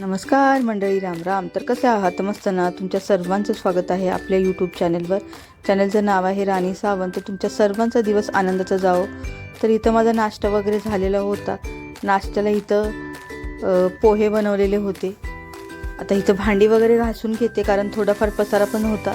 नमस्कार मंडळी राम राम तर कसे आहात? मस्त ना? तुमच्या सर्वांचं स्वागत आहे आपल्या यूट्यूब चॅनलवर चॅनलचं नाव आहे राणी सावंत. तुमच्या सर्वांचा दिवस आनंदाचा जावो. तर इथं माझा नाश्ता वगैरे झालेला होता. नाश्त्याला इथं पोहे बनवलेले होते. आता इथं भांडी वगैरे घासून घेते कारण थोडाफार पसारा पण होता.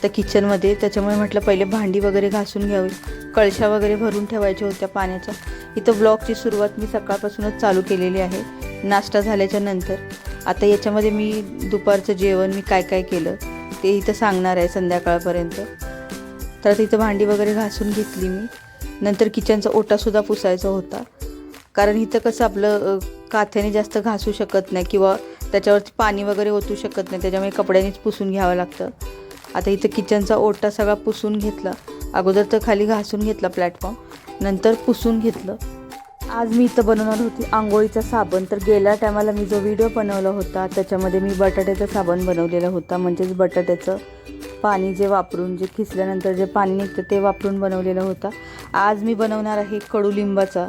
त्या किचनमध्ये त्याच्यामुळे म्हटलं पहिले भांडी वगैरे घासून घ्यावी कळशा वगैरे भरून ठेवायच्या होत्या पाण्याच्या. इथं ब्लॉगची सुरुवात मी सकाळपासूनच चालू केलेली आहे. नाश्ता झाल्याच्यानंतर. आता याच्यामध्ये मी दुपारचं जेवण मी काय काय केलं ते इथं सांगणार आहे संध्याकाळपर्यंत. तर तिथं इथं भांडी वगैरे घासून घेतली मी. नंतर किचनचा ओटासुद्धा पुसायचा होता. कारण इथं कसं आपलं काथ्याने जास्त घासू शकत नाही किंवा त्याच्यावरती पाणी वगैरे ओतू शकत नाही त्याच्यामुळे कपड्यानेच पुसून घ्यावं लागतं. आता इथं किचनचा ओटा सगळा पुसून घेतला. अगोदर तर खाली घासून घेतला प्लॅटफॉर्म नंतर पुसून घेतलं. आज मी इथं बनवणार होती आंघोळीचा साबण. तर गेल्या टायमाला मी जो व्हिडिओ बनवला होता त्याच्यामध्ये मी बटाट्याचा साबण बनवलेला होता. म्हणजेच बटाट्याचं पाणी जे वापरून जे खिसल्यानंतर जे पाणी निघतं ते वापरून बनवलेलं होता. आज मी बनवणार आहे कडुलिंबाचा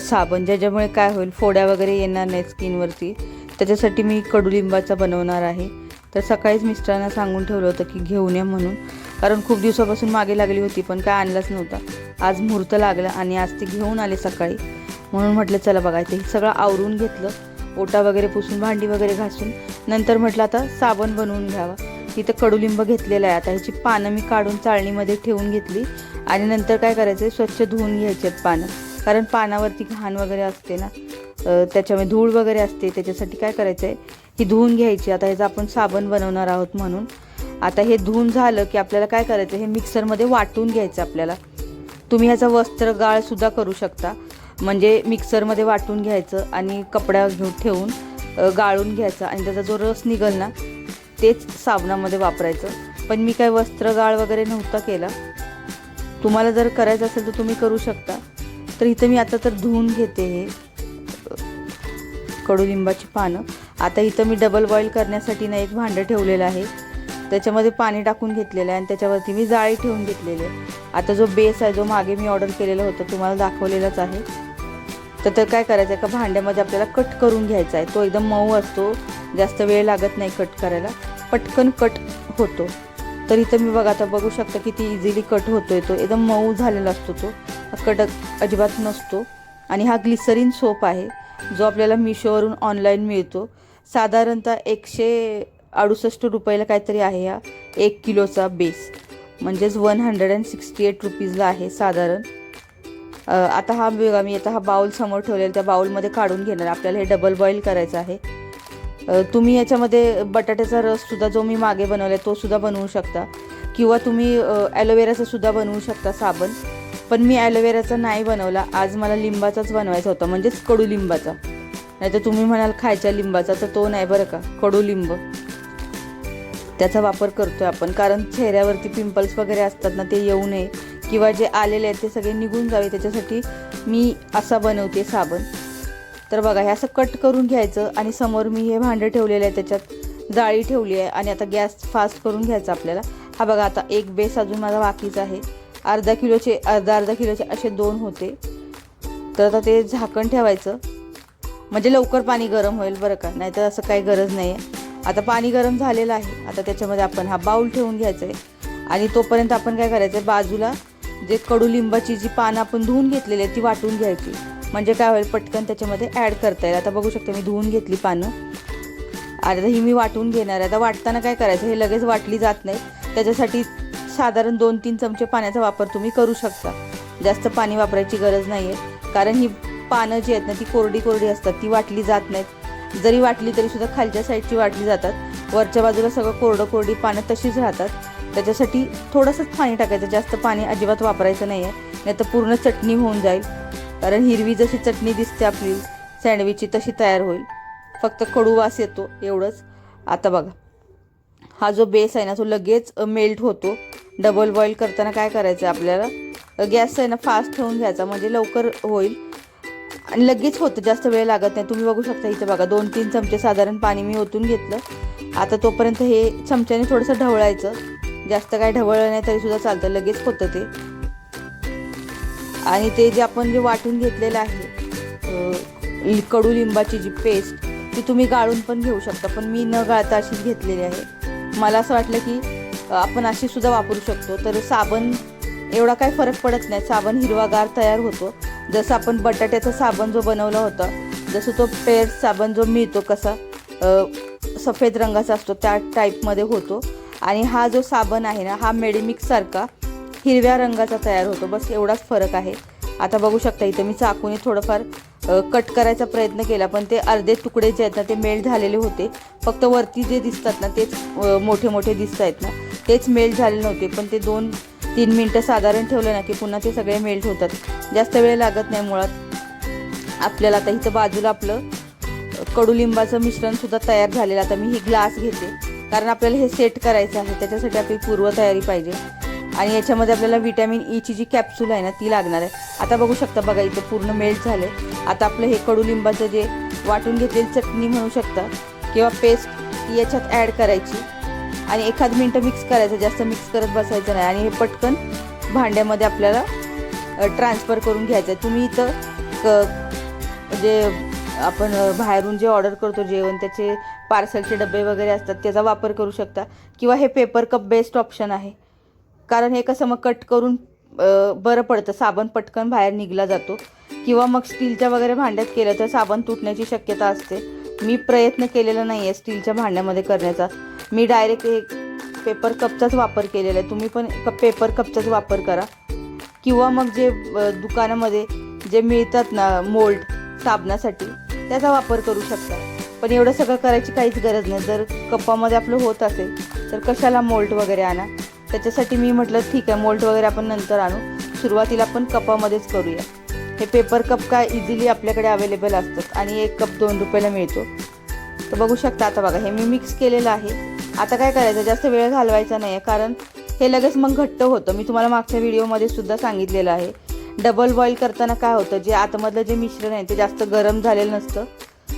साबण. ज्याच्यामुळे काय होईल फोड्या वगैरे येणार नाही स्किनवरती. त्याच्यासाठी मी कडुलिंबाचा बनवणार आहे. तर सकाळीच मिस्टरांना सांगून ठेवलं होतं की घेऊन या म्हणून. कारण खूप दिवसापासून मागे लागली होती पण काय आणलाच नव्हता. आज मुहूर्त लागला आणि आज ते घेऊन आले सकाळी. म्हणून म्हटलं चला बघायचं हे सगळं आवरून घेतलं. ओटा वगैरे पुसून भांडी वगैरे घासून. नंतर म्हटलं आता साबण बनवून घ्यावा. तिथं कडुलिंब घेतलेलं आहे. आता ह्याची पानं मी काढून चाळणीमध्ये ठेवून घेतली. आणि नंतर काय करायचं आहे स्वच्छ धुवून घ्यायचे आहेत पानं. कारण पानावरती घाण वगैरे असते ना. त्याच्यामुळे त्याच्यामध्ये धूळ वगैरे असते. त्याच्यासाठी काय करायचं आहे ही धुवून घ्यायची. आता ह्याचं आपण साबण बनवणार आहोत म्हणून. आता हे धुवून झालं की आपल्याला काय करायचं? हे मिक्सरमध्ये वाटून घ्यायचं आपल्याला. तुम्ही ह्याचा वस्त्रगाळसुद्धा करू शकता. म्हणजे मिक्सरमध्ये वाटून घ्यायचं आणि कपड्यावर घेऊन ठेवून गाळून घ्यायचं आणि त्याचा जो रस निघल ना तेच साबणामध्ये वापरायचं. पण मी काय वस्त्रगाळ वगैरे नव्हता केला. तुम्हाला जर करायचं असेल तर तुम्ही करू शकता. तर इथं मी आता तर धुवून घेते हे कडुलिंबाची पानं. आता इथं मी डबल बॉईल करण्यासाठी ना एक भांडं ठेवलेलं आहे. त्याच्यामध्ये पाणी टाकून घेतलेलं आहे आणि त्याच्यावरती मी जाळी ठेवून घेतलेली आहे. आता जो बेस आहे जो मागे मी ऑर्डर केलेला होता तुम्हाला दाखवलेलाच आहे. तर तर काय करायचं आहे का भांड्यामध्ये आपल्याला कट करून घ्यायचा आहे. तो एकदम मऊ असतो जास्त वेळ लागत नाही कट करायला. पटकन कट होतो. तर इथं मी बघा आता बघू शकता किती इझिली कट होतोय तो. एकदम मऊ झालेला असतो तो. कडक अजिबात नसतो. आणि हा ग्लिसरीन सोप आहे जो आपल्याला मिशोवरून ऑनलाईन मिळतो. साधारणतः एकशे अडुसष्ट रुपयाला काहीतरी आहे हा. एक किलोचा बेस म्हणजेच one hundred and sixty eight रुपीजला आहे साधारण. आता हा बघा मी आता हा बाउल समोर ठेवलेला त्या बाउलमध्ये काढून घेणार. आपल्याला हे डबल बॉईल करायचं आहे. तुम्ही याच्यामध्ये बटाट्याचा रससुद्धा जो मी मागे बनवला आहे तो सुद्धा बनवू शकता. किंवा तुम्ही ॲलोवेराचा सुद्धा बनवू शकता साबण. पण मी ॲलोवेराचा नाही बनवला. आज मला लिंबाचाच बनवायचा होता. म्हणजेच कडुलिंबाचा. नाही तर तुम्ही म्हणाल खायच्या लिंबाचा तर तो नाही बरं का? कडुलिंब. त्याचा वापर करतोय आपण. कारण चेहऱ्यावरती पिंपल्स वगैरे असतात ना ते येऊ नये. किंवा जे आलेले आहेत ते सगळे निघून जावे. त्याच्यासाठी मी असा बनवते साबण. तर बघा हे असं कट करून घ्यायचं आणि समोर मी हे भांडं ठेवलेलं आहे. त्याच्यात जाळी ठेवली आहे आणि आता गॅस फास्ट करून घ्यायचा आपल्याला. हा बघा आता एक बेस अजून माझा बाकीचा आहे. अर्धा किलोचे अर्धा अर्धा किलोचे असे दोन होते. तर आता ते झाकण ठेवायचं. म्हणजे लवकर पाणी गरम होईल बरं का. नाहीतर असं काही गरज नाही आहे आता पाणी गरम झालेलं आहे. आता त्याच्यामध्ये आपण हा बाऊल ठेवून घ्यायचा आहे आणि तोपर्यंत आपण काय करायचं आहे बाजूला जे कडुलिंबाची जी पानं आपण धुवून घेतलेली आहेत ती वाटून घ्यायची. म्हणजे काय होईल पटकन त्याच्यामध्ये ॲड करता येईल. आता बघू शकते मी धुवून घेतली पानं. आता ही मी वाटून घेणार आहे. आता वाटताना काय करायचं हे लगेच वाटली जात नाही. त्याच्यासाठी साधारण दोन तीन चमचे पाण्याचा वापर तुम्ही करू शकता. जास्त पाणी वापरायची गरज नाही आहे कारण ही पानं जी आहेत ना ती कोरडी कोरडी असतात. ती वाटली जात नाहीत. जरी वाटली तरी सुद्धा खालच्या साईडची वाटली जातात. वरच्या बाजूला सगळं कोरडं कोरडी पानं तशीच राहतात. त्याच्यासाठी थोडंसंच पाणी टाकायचं. जास्त पाणी अजिबात वापरायचं नाही आहे नाही तर पूर्ण चटणी होऊन जाईल. कारण हिरवी जशी चटणी दिसते आपली सँडविचची तशी तयार होईल. फक्त कडू वास येतो एवढंच. आता बघा. हा जो बेस आहे ना तो लगेच मेल्ट होतो. डबल बॉईल करताना काय करायचं आहे आपल्याला? गॅस आहे ना फास्ट ठेवून घ्यायचा. म्हणजे लवकर होईल. आणि लगेच होतं जास्त वेळ लागत नाही. तुम्ही बघू शकता इथं बघा दोन तीन चमचे साधारण पाणी मी ओतून घेतलं. आता तोपर्यंत हे चमच्याने थोडंसं ढवळायचं. जास्त काय ढवळलं नाही तरीसुद्धा चालतं. लगेच होतं ते. आणि ते जे आपण जे वाटून घेतलेलं आहे कडू कडुलिंबाची जी पेस्ट ती तुम्ही गाळून पण घेऊ शकता. पण मी न गाळता अशीच घेतलेली आहे. मला असं वाटलं की आपण अशी सुद्धा वापरू शकतो. तर साबण एवढा काय फरक पडत नाही. साबण हिरवागार तयार होतो. जसं आपण बटाट्याचा साबण जो बनवला होता जसं तो पेर साबण जो मिळतो कसा सफेद रंगाचा असतो त्या टाईपमध्ये होतो. आणि हा जो साबण आहे ना हा मेडिमिक्ससारखा हिरव्या रंगाचा तयार होतो. बस एवढाच फरक आहे. आता बघू शकता इथं मी चाकूने थोडंफार कट करायचा प्रयत्न केला पण ते अर्धे तुकडे जे आहेत ना ते मेल्ट झालेले होते. फक्त वरती जे दिसतात ना तेच मोठे मोठे दिसत आहेत ना. तेच मेल्ट झाले नव्हते पण ते दोन तीन मिनटं साधारण ठेवलं ना की पुन्हा ते सगळे मेल्ट होतात. जास्त वेळ लागत नाही मुळात. आपल्याला आता इथं बाजूला आपलं कडुलिंबाचं मिश्रणसुद्धा तयार झालेलं आता मी ही ग्लास घेते. कारण आपल्याला हे सेट करायचं आहे. त्याच्यासाठी आपली पूर्वतयारी पाहिजे. आणि याच्यामध्ये आपल्याला विटॅमिन ईची e जी कॅप्सूल आहे ना ती लागणार आहे. आता बघू शकता बघा इथं पूर्ण मेल्ट झाले आता आपलं हे कडुलिंबाचं जे वाटून घेतलेली चटणी म्हणू शकता किंवा पेस्ट ती याच्यात ॲड करायची. आणि एखाद मिनटं मिक्स करायचं जास्त मिक्स करत बसायचं नाही. आणि हे पटकन भांड्यामध्ये आपल्याला ट्रान्सफर करून घ्यायचं आहे. तुम्ही इथं क जे आपण बाहेरून जे ऑर्डर करतो जेवण त्याचे पार्सलचे डबे वगैरे असतात त्याचा वापर करू शकता. किंवा हे पेपर कप बेस्ट ऑप्शन आहे. कारण हे कसं मग कट करून बरं पडतं. साबण पटकन बाहेर निघला जातो. किंवा मग स्टीलच्या वगैरे भांड्यात केलं तर साबण तुटण्याची शक्यता असते. मी प्रयत्न केलेला नाही आहे स्टीलच्या भांड्यामध्ये करण्याचा. मी डायरेक्ट एक पेपर कपचाच वापर केलेला आहे. तुम्ही पण कप पेपर कपचाच वापर करा. किंवा मग जे दुकानामध्ये जे मिळतात ना मोल्ड साबणासाठी त्याचा वापर करू शकता. पण एवढं सगळं करायची काहीच गरज नाही. जर कपामध्ये आपलं होत असेल तर कशाला मोल्ट वगैरे आणा? त्याच्यासाठी मी म्हटलं ठीक आहे मोल्ट वगैरे आपण नंतर आणू. सुरुवातीला आपण कपामध्येच करूया. हे पेपर कप काय इझिली आपल्याकडे अवेलेबल असतात. आणि एक कप दोन रुपयाला मिळतो. तर बघू शकता आता बघा हे मी मिक्स केलेलं आहे. आता काय करायचं? जास्त वेळ घालवायचा नाही आहे कारण हे लगेच मग घट्ट होतं. मी तुम्हाला मागच्या व्हिडिओमध्ये सुद्धा सांगितलेलं आहे. डबल बॉईल करताना काय होतं? जे आतमधलं जे मिश्रण आहे ते जास्त गरम झालेलं नसतं.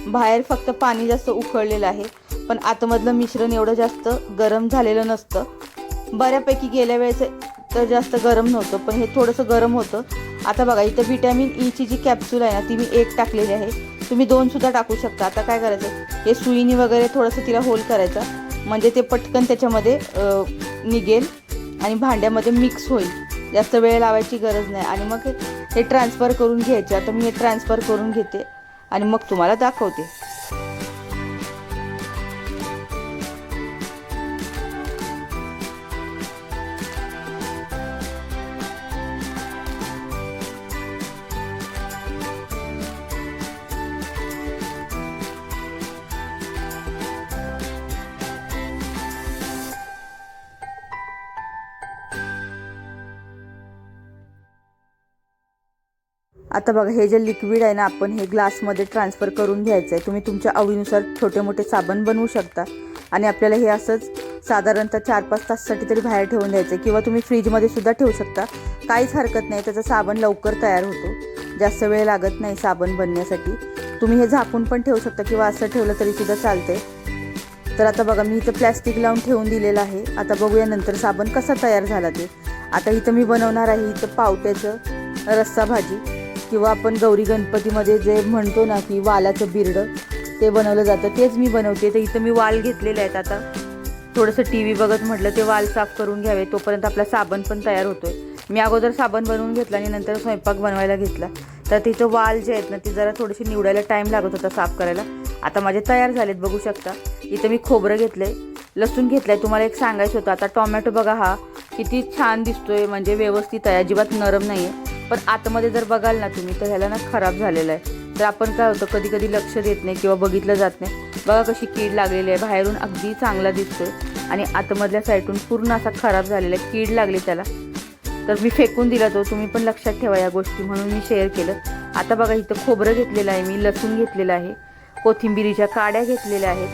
बाहेर फक्त पाणी जास्त उकळलेलं आहे पण आतमधलं मिश्रण एवढं जास्त गरम झालेलं नसतं. बऱ्यापैकी गेल्या वेळेचं तर जास्त गरम नव्हतं पण हे थोडंसं गरम होतं. आता बघा इथं व्हिटॅमिन ईची e जी कॅप्सूल आहे ना ती मी एक टाकलेली आहे. तुम्ही दोनसुद्धा टाकू शकता. आता काय करायचं? हे सुईनी वगैरे थोडंसं तिला होल करायचा. म्हणजे ते पटकन त्याच्यामध्ये निघेल आणि भांड्यामध्ये मिक्स होईल. जास्त वेळ लावायची गरज नाही. आणि मग हे- हे ट्रान्सफर करून घ्यायचे. आता मी हे ट्रान्सफर करून घेते आणि मग तुम्हाला दाखवते. आता बघा हे जे लिक्विड आहे ना आपण हे ग्लासमध्ये ट्रान्सफर करून घ्यायचं आहे. तुम्ही तुमच्या आवडीनुसार छोटे मोठे साबण बनवू शकता. आणि आपल्याला हे असंच साधारणतः चार पाच तासासाठी तरी बाहेर ठेवून द्यायचं आहे. किंवा तुम्ही फ्रीजमध्ये सुद्धा ठेवू शकता. काहीच हरकत नाही त्याचा साबण लवकर तयार होतो. जास्त वेळ लागत नाही साबण बनण्यासाठी. तुम्ही हे झाकून पण ठेवू शकता किंवा असं ठेवलं तरी सुद्धा चालते तर आता बघा मी इथं प्लॅस्टिक लावून ठेवून दिलेलं आहे. आता बघूया नंतर साबण कसा तयार झाला ते. आता इथं मी बनवणार आहे इथं पावट्याचं रस्सा भाजी. किंवा आपण गौरी गणपतीमध्ये जे म्हणतो ना की वालाचं बिरडं ते बनवलं जातं. तेच मी बनवते. तर इथं मी वाल घेतलेले आहेत आता. थोडंसं टी व्ही बघत म्हटलं ते वाल साफ करून घ्यावे. तोपर्यंत आपला साबण पण तयार होतोय. मी अगोदर साबण बनवून घेतला आणि नंतर स्वयंपाक बनवायला घेतला. तर तिथं वाल जे आहेत ना ते जरा थोडेसे निवडायला टाईम लागत होता साफ करायला. आता माझे तयार झालेत बघू शकता. इथं मी खोबरं घेतलं आहे लसूण घेतलं आहे तुम्हाला एक सांगायचं होतं. आता टोमॅटो बघा हा किती छान दिसतोय. म्हणजे व्यवस्थित आहे. अजिबात नरम नाही आहे पण आतमध्ये जर बघाल ना तुम्ही तर ह्याला ना खराब झालेलं आहे. तर आपण काय होतं कधी कधी लक्ष देत नाही किंवा बघितलं जात नाही. बघा कशी कीड लागलेली आहे. बाहेरून अगदी चांगला दिसतोय. आणि आतमधल्या साईडून पूर्ण असा खराब झालेला आहे. कीड लागली त्याला. तर मी फेकून दिला तो. तुम्ही पण लक्षात ठेवा या गोष्टी म्हणून मी शेअर केलं. आता बघा इथं खोबरं घेतलेलं आहे मी. लसूण घेतलेलं आहे. कोथिंबिरीच्या काड्या घेतलेल्या आहेत.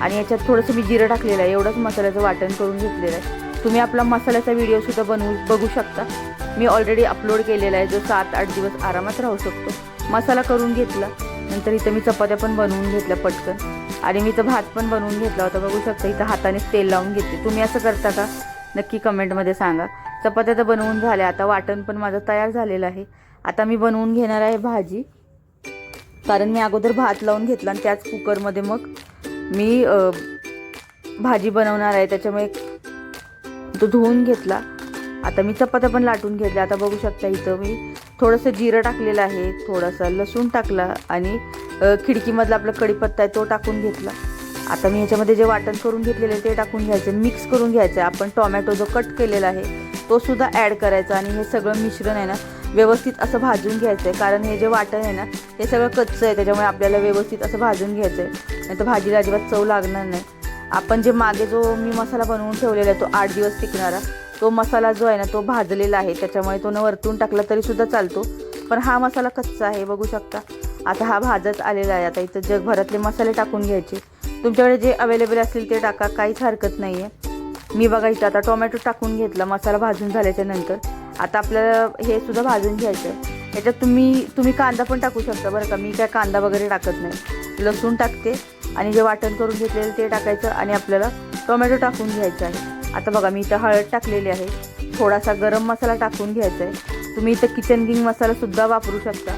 आणि याच्यात थोडंसं मी जिरं टाकलेलं आहे. एवढंच मसाल्याचं वाटण करून घेतलेलं आहे. तुम्ही आपला मसाल्याचा व्हिडिओसुद्धा बनवू बघू शकता. मी ऑलरेडी अपलोड केलेला आहे जो सात आठ दिवस आरामात राहू शकतो. मसाला करून घेतला नंतर इथं मी चपात्या पण बनवून घेतल्या पटकन. आणि मी इथं भात पण बनवून घेतला होता बघू शकता इथं हातानेच तेल लावून घेतले तुम्ही असं करता का? नक्की कमेंटमध्ये सांगा. चपात्या तर बनवून झाल्या आता वाटण पण माझं तयार झालेलं आहे. आता मी बनवून घेणार आहे भाजी. कारण मी अगोदर भात लावून घेतला आणि त्याच कुकरमध्ये मग मी भाजी बनवणार आहे. त्याच्यामुळे तो धुवून घेतला. आता मी चपात्या पण लाटून घेतल्या. आता बघू शकता इथं मी थोडंसं जिरं टाकलेलं आहे. थोडासा लसूण टाकला आणि खिडकीमधला आपला कढीपत्ता आहे तो टाकून घेतला. आता मी ह्याच्यामध्ये जे वाटण करून घेतलेलं आहे ते टाकून घ्यायचं मिक्स करून घ्यायचं आहे. आपण टोमॅटो जो कट केलेला आहे तो सुद्धा ॲड करायचा आणि हे सगळं मिश्रण आहे ना व्यवस्थित असं भाजून घ्यायचं आहे. कारण हे जे वाटण आहे ना हे सगळं कच्चं आहे. त्याच्यामुळे आपल्याला व्यवस्थित असं भाजून घ्यायचं आहे. नाही तर भाजीला अजिबात चव लागणार नाही. आपण जे मागे जो मी मसाला बनवून ठेवलेला आहे तो आठ दिवस टिकणारा तो मसाला जो आहे ना तो भाजलेला आहे. त्याच्यामुळे तो न वरतून टाकला तरीसुद्धा चालतो. पण हा मसाला कच्चा आहे बघू शकता. आता हा भाजत आलेला आहे. आता इथं जगभरातले मसाले टाकून घ्यायचे. तुमच्याकडे जे अवेलेबल असतील ते टाका काहीच हरकत नाही आहे मी बघा इथं आता टोमॅटो टाकून घेतला मसाला भाजून झाल्याच्यानंतर. आता आपल्याला हे सुद्धा भाजून घ्यायचं आहे याच्यात तुम्ही तुम्ही कांदा पण टाकू शकता बरं का. मी काय कांदा वगैरे टाकत नाही. लसूण टाकते. आणि जे वाटण करून घेतलेलं ते टाकायचं आणि आपल्याला टोमॅटो टाकून घ्यायचं आहे. आता बघा मी इथं हळद टाकलेली आहे. थोडासा गरम मसाला टाकून घ्यायचा आहे. तुम्ही इथं किचन किंग मसालासुद्धा वापरू शकता.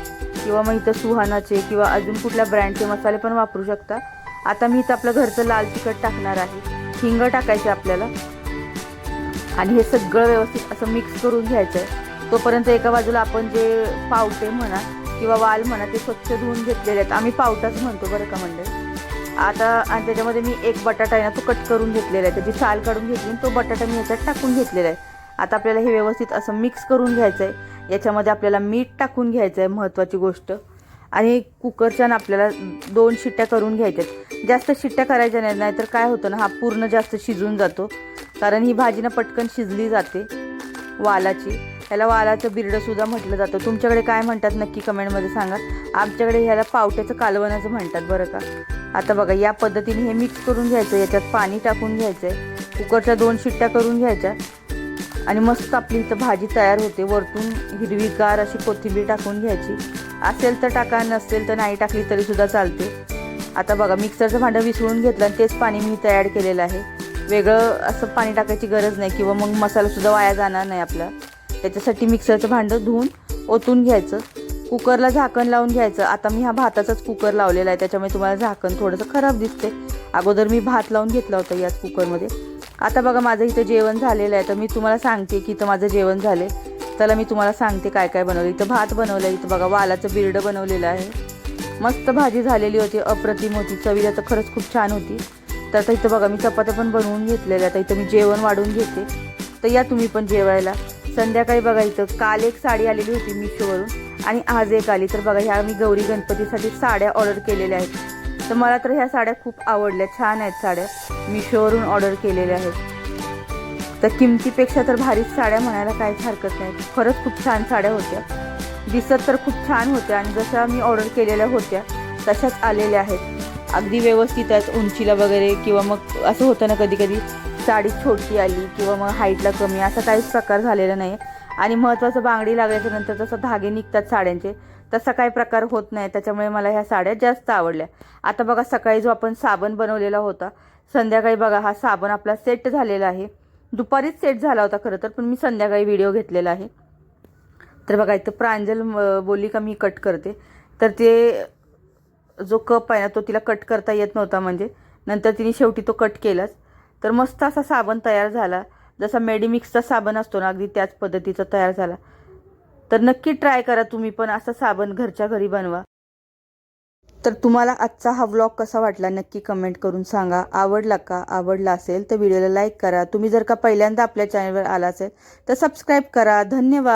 किंवा मग इथं सुहानाचे किंवा अजून कुठल्या ब्रँडचे मसाले पण वापरू शकता. आता मी इथं आपलं घरचं लाल तिखट टाकणार आहे. हिंग टाकायचं आपल्याला. आणि हे सगळं व्यवस्थित असं मिक्स करून घ्यायचं आहे. तोपर्यंत एका बाजूला आपण जे पावटे म्हणा किंवा वाल म्हणा ते स्वच्छ धुवून घेतलेले आहेत. आम्ही पावटाच म्हणतो बरं का मंडळी? आता आणि त्याच्यामध्ये मी एक बटाटा आहे ना तो कट करून घेतलेला आहे. त्याची साल काढून घेतली तो बटाटा मी ह्याच्यात टाकून घेतलेला आहे. आता आपल्याला हे व्यवस्थित असं मिक्स करून घ्यायचं आहे याच्यामध्ये आपल्याला मीठ टाकून घ्यायचं आहे महत्त्वाची गोष्ट. आणि कुकरच्या आपल्याला दोन शिट्ट्या करून घ्यायच्यात. जास्त शिट्ट्या करायच्या नाही नाहीतर काय होतं ना हा पूर्ण जास्त शिजून जातो. कारण ही भाजी ना पटकन शिजली जाते वालाची. ह्याला वालाचं बिरडंसुद्धा म्हटलं जातं. तुमच्याकडे काय म्हणतात नक्की कमेंटमध्ये सांगा. आमच्याकडे ह्याला पावट्याचं कालवणाचं म्हणतात बरं का. आता बघा या पद्धतीने हे मिक्स करून घ्यायचं याच्यात पाणी टाकून घ्यायचं आहे कुकरच्या दोन शिट्ट्या करून घ्यायच्या. आणि मस्त आपली इथं भाजी तयार होते. वरतून हिरवीगार अशी कोथिंबीर टाकून घ्यायची. असेल तर टाका नसेल तर नाही टाकली तरीसुद्धा चालते. आता बघा मिक्सरचं भांडं विसळून घेतलं आणि तेच पाणी मी तयार केलेलं आहे. वेगळं असं पाणी टाकायची गरज नाही किंवा मग मसालासुद्धा वाया जाणार नाही आपला. त्याच्यासाठी मिक्सरचं भांडं धुवून ओतून घ्यायचं. कुकरला झाकण लावून घ्यायचं. आता मी हा भाताचाच कुकर लावलेला आहे. त्याच्यामुळे तुम्हाला झाकण थोडंसं खराब दिसते अगोदर मी भात लावून घेतला होता याच कुकरमध्ये. आता बघा माझं इथं जेवण झालेलं आहे. तर मी तुम्हाला सांगते की इथं माझं जेवण झाले चला मी तुम्हाला सांगते काय काय बनवलं. इथं भात बनवलं इथं बघा वालाचं बिरडं बनवलेलं आहे. मस्त भाजी झालेली होती. अप्रतिम होती. चवीला तर खरंच खूप छान होती. तर आता इथं बघा मी चपात्या पण बनवून घेतलेल्या आता इथं मी जेवण वाढून घेते. तर या तुम्ही पण जेवायला. संध्याकाळी बघा इथं. काल एक साडी आलेली होती मिशोवरून आणि आज एक आली. तर बघा ह्या मी गौरी गणपतीसाठी साड्या ऑर्डर केलेल्या आहेत. तर मला तर ह्या साड्या खूप आवडल्या. छान आहेत साड्या. मिशोवरून ऑर्डर केलेल्या आहेत. तर किमतीपेक्षा तर भारीच साड्या म्हणायला काहीच हरकत नाही. खरंच खूप छान साड्या होत्या. दिसत तर खूप छान होत्या आणि जशा मी ऑर्डर केलेल्या होत्या तशाच आलेल्या आहेत. अगदी व्यवस्थित आहेत उंचीला वगैरे किंवा मग असं होतं ना कधी कधी साडी छोटी आली किंवा मग हाईटला कमी असा काहीच प्रकार झालेला नाही. आणि महत्त्वाचं बांगडी लागल्याच्या नंतर जसं धागे निघतात साड्यांचे तसा काही प्रकार होत नाही. त्याच्यामुळे मला ह्या साड्या जास्त आवडल्या. आता बघा सकाळी जो आपण साबण बनवलेला होता संध्याकाळी बघा हा साबण आपला सेट झालेला आहे. दुपारीच सेट झाला होता खरं तर पण मी संध्याकाळी व्हिडिओ घेतलेला आहे. तर बघा इथं प्रांजल बोली का मी कट करते. तर ते जो कप आहे ना तो तिला कट करता येत नव्हता म्हणजे. नंतर तिने शेवटी तो कट केलाच. तर मस्त असा साबण तयार झाला. जसा मेडिमिक्सचा साबण असतो ना अगदी त्याच पद्धतीचा तयार झाला. तर नक्की ट्राय करा तुम्ही पण असा साबण घरच्या घरी बनवा. तर तुम्हाला आजचा हा व्लॉग कसा वाटला नक्की कमेंट करून सांगा. आवडला का? आवडला असेल तर व्हिडिओला लाईक करा. तुम्ही जर का पहिल्यांदा आपल्या चॅनलवर आला असेल तर सबस्क्राईब करा. धन्यवाद.